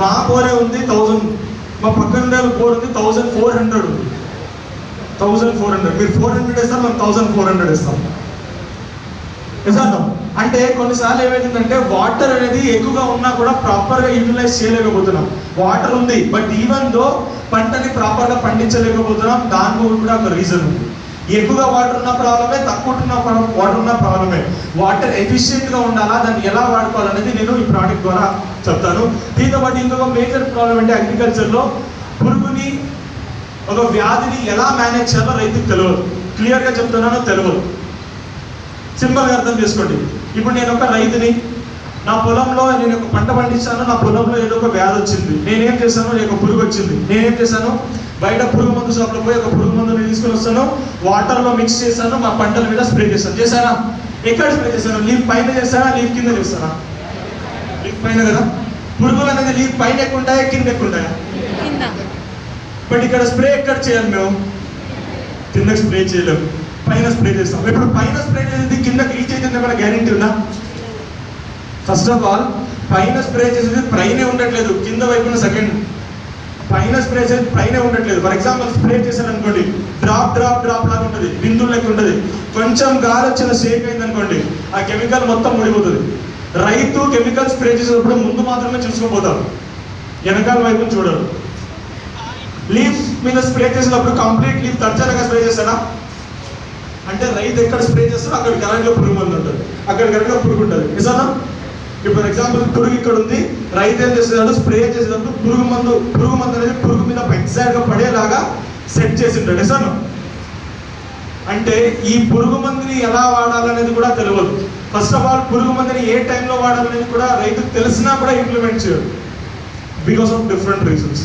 మా బోరే ఉంది థౌజండ్ మా పక్కన బోర్ ఉంది థౌజండ్ ఫోర్ హండ్రెడ్ ఉంది థౌజండ్ ఫోర్ హండ్రెడ్ మీరు ఫోర్ హండ్రెడ్ ఇస్తారు మనం థౌజండ్ ఫోర్ హండ్రెడ్ ఇస్తాం. నిజాను అంటే కొన్నిసార్లు ఏమైందంటే వాటర్ అనేది ఎక్కువగా ఉన్నా కూడా ప్రాపర్గా యూటిలైజ్ చేయలేకపోతున్నాం. వాటర్ ఉంది బట్ ఈవెన్ దో పంటని ప్రాపర్గా పండించలేకపోతున్నాం దానికి కూడా ఒక రీజన్ ఉంది. ఎక్కువగా వాటర్ ఉన్న ప్రాబ్లమే తక్కువ ఉన్న వాటర్ ఉన్న ప్రాబ్లమే వాటర్ ఎఫిషియెంట్గా ఉండాలా? దాన్ని ఎలా వాడుకోవాలనేది నేను ఈ ప్రోడక్ట్ ద్వారా చెప్తాను. దీంతో పాటు ఇంకొక మేజర్ ప్రాబ్లం అంటే అగ్రికల్చర్లో పురుగుని ఒక వ్యాధిని ఎలా మేనేజ్ చేయాలో రైతుకు తెలియదు. క్లియర్గా చెప్తున్నానో తెలియదు. సింపుల్గా అర్థం చేసుకోండి. ఇప్పుడు నేను ఒక రైతుని నా పొలంలో నేను ఒక పంట పండించాను నా పొలంలో ఏదో ఒక వ్యాధి వచ్చింది. నేనేం చేశాను? నేను ఒక పురుగు వచ్చింది. నేనేం చేశాను? బయట పురుగు మందు షాప్లో పోయి ఒక పురుగు మందుని తీసుకుని వస్తాను. వాటర్లో మిక్స్ చేశాను మా పంటల మీద స్ప్రే చేశాను చేశానా ఎక్కడ స్ప్రే చేశాను? లీఫ్ పైన చేస్తానా లీఫ్ కింద చేస్తానా లీఫ్ పైన కదా? పురుగులు అనేది లీఫ్ పైన ఎక్కువ ఉంటాయా? కింద ఎక్కువ ఉంటాయా? కింద. బట్ ఇక్కడ స్ప్రే ఎక్కడ చేయాలి మేము? కిందకి స్ప్రే చేయలేము పైన స్ప్రే చేస్తాం. ఇప్పుడు పైన స్ప్రే చేసేది కిందకి రీచ్ అయితే ఏమైనా గ్యారెంటీ ఉందా? ఫస్ట్ ఆఫ్ ఆల్ పైన స్ప్రే చేసేది పైనే ఉండట్లేదు. కింద వైపున సెకండ్ పైన స్ప్రే చేసేది పైన ఉండట్లేదు. ఫర్ ఎగ్జాంపుల్ స్ప్రే చేశారు అనుకోండి డ్రాప్ డ్రాప్ డ్రాప్ లాగా ఉంటుంది. బిందువు లెక్క ఉంటుంది. కొంచెం గాలి వచ్చిన షేక్ అయింది అనుకోండి ఆ కెమికల్ మొత్తం ముడిపోతుంది రైతు కెమికల్ స్ప్రే చేసేటప్పుడు ముందు మాత్రమే చూసుకుపోతాడు వెనకాల వైపు చూడరు. లీఫ్ మీద స్ప్రే చేసినప్పుడు కంప్లీట్ లీఫ్ తర్జనగా స్ప్రే చేస్తాడా? అంటే రైతు ఎక్కడ స్ప్రే చేస్తాడో అక్కడ కరెంట్లో పురుగు మందు ఉంటుంది. అక్కడ కరెంట్లో పురుగు ఉంటుంది. నిజానా ఇప్పుడు ఫర్ ఎగ్జాంపుల్ పురుగు ఇక్కడ ఉంది. రైతు ఏం చేసేదాడు స్ప్రే చేసేటప్పుడు పురుగు మందు పురుగు మందు అనేది పురుగు మీద ఎగ్జాక్ట్గా పడేలాగా సెట్ చేసి ఉంటాడు నిజాను అంటే ఈ పురుగు మందుని ఎలా వాడాలనేది కూడా తెలియదు. ఫస్ట్ ఆఫ్ ఆల్ పురుగు మందుని ఏ టైంలో వాడాలనేది కూడా రైతుకు తెలిసినా కూడా ఇంప్లిమెంట్ చేయరు. Because of different reasons